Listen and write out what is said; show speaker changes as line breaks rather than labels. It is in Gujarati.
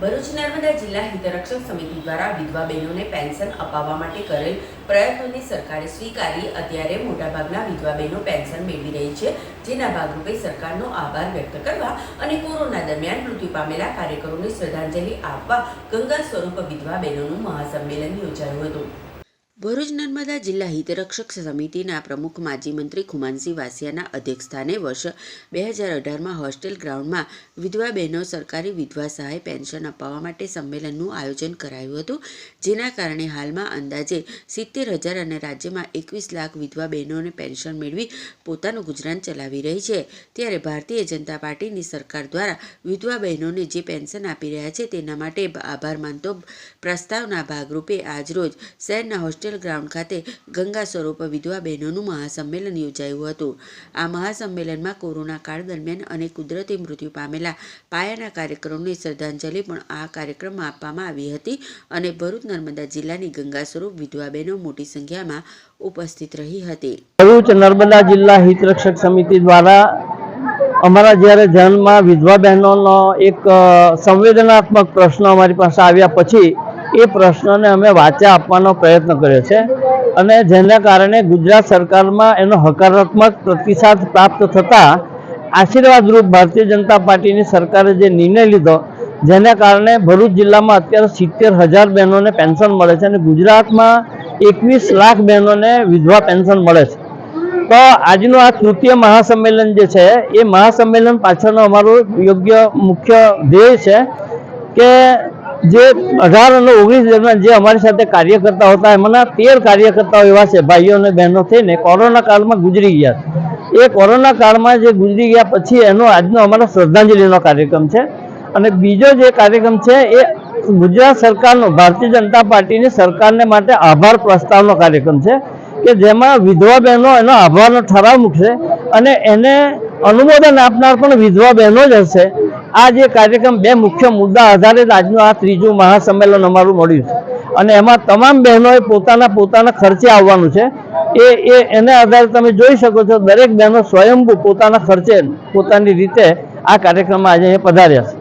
ભરૂચ નર્મદા જિલ્લા હિતરક્ષક સમિતિ દ્વારા વિધવા બહેનોને પેન્શન અપાવવા માટે કરેલ પ્રયત્નોને સરકારે સ્વીકારી અત્યારે મોટાભાગના વિધવા બહેનો પેન્શન મેળવી રહી છે, જેના ભાગરૂપે સરકારનો આભાર વ્યક્ત કરવા અને કોરોના દરમિયાન મૃત્યુ પામેલા કાર્યકરોને શ્રદ્ધાંજલિ આપવા ગંગા સ્વરૂપ વિધવા બહેનોનું મહાસંમેલન યોજાયું હતું. ભરૂચ નર્મદા જિલ્લા હિતરક્ષક સમિતિના પ્રમુખ માજી મંત્રી ખુમાનસિંહ વાસિયાના અધ્યક્ષસ્થાને વર્ષ બે હજાર અઢારમાં હોસ્ટેલ ગ્રાઉન્ડમાં વિધવા બહેનો સરકારી વિધવા સહાય પેન્શન અપાવવા માટે સંમેલનનું આયોજન કરાયું હતું, જેના કારણે હાલમાં અંદાજે સિત્તેર હજાર અને રાજ્યમાં એકવીસ લાખ વિધવા બહેનોને પેન્શન મેળવી પોતાનું ગુજરાન ચલાવી રહી છે. ત્યારે ભારતીય જનતા પાર્ટીની સરકાર દ્વારા વિધવા બહેનોને જે પેન્શન આપી રહ્યા છે તેના માટે આભાર માનતો પ્રસ્તાવના ભાગરૂપે આજરોજ શહેરના હોસ્ટેલ ગ્રાઉન્ડ ખાતે ગંગા સ્વરૂપ વિધવા બહેનોનું મહાસંમેલન યોજાયું હતું. આ મહાસંમેલનમાં કોરોના કાળ દરમિયાન અને કુદરતી મૃત્યુ પામેલા પાયાના કાર્યક્રમને શ્રદ્ધાંજલિ પણ આ કાર્યક્રમમાં આપવામાં આવી હતી અને ભરૂચ નર્મદા જિલ્લાની ગંગા સ્વરૂપ વિધવા બહેનો મોટી સંખ્યામાં ઉપસ્થિત રહી હતી.
ભરૂચ નર્મદા જિલ્લા હિતરક્ષક સમિતિ દ્વારા અમારા જ્યારે ધ્યાનમાં વિધવા બહેનોનો એક સંવેદનાત્મક પ્રશ્ન અમારી પાસે આવ્યા પછી એ પ્રશ્નને અમે વાચા આપવાનો પ્રયત્ન કર્યો છે અને જેના કારણે ગુજરાત સરકારમાં એનો હકારાત્મક પ્રતિસાદ પ્રાપ્ત થતાં આશીર્વાદરૂપ ભારતીય જનતા પાર્ટીની સરકારે જે નિર્ણય લીધો, જેના કારણે ભરૂચ જિલ્લામાં અત્યારે સિત્તેર હજાર બહેનોને પેન્શન મળે છે અને ગુજરાતમાં એકવીસ લાખ બહેનોને વિધવા પેન્શન મળે છે. તો આજનું આ તૃતીય મહાસંમેલન જે છે, એ મહાસંમેલન પાછળનો અમારો યોગ્ય મુખ્ય ધ્યેય છે કે જે અઢાર અને ઓગણીસ દરમિયાન જે અમારી સાથે કાર્ય કરતા હતા, એમાંના તેર કાર્યકર્તાઓ એવા છે, ભાઈઓ અને બહેનો થઈને કોરોના કાળમાં ગુજરી ગયા એ કોરોના કાળમાં જે ગુજરી ગયા પછી એનો આજનો અમારો શ્રદ્ધાંજલિનો કાર્યક્રમ છે. અને બીજો જે કાર્યક્રમ છે, એ ગુજરાત સરકારનો, ભારતીય જનતા પાર્ટીની સરકારને માટે આભાર પ્રસ્તાવનો કાર્યક્રમ છે. કે જેમાં વિધવા બહેનો એનો આભારનો ઠરાવ મૂકશે અને એને અનુમોદન આપનાર પણ વિધવા બહેનો જ હશે. આ જે કાર્યક્રમ બે મુખ્ય મુદ્દા આધારિત આજનું આ ત્રીજું મહાસંમેલન અમારું મળ્યું છે. અને એમાં તમામ બહેનોએ પોતાના પોતાના ખર્ચે આવવાનું છે. એ એ, એને આધારે તમે જોઈ શકો છો દરેક બહેનો સ્વયંભૂ પોતાના ખર્ચે પોતાની રીતે આ કાર્યક્રમમાં આજે પધાર્યા છે.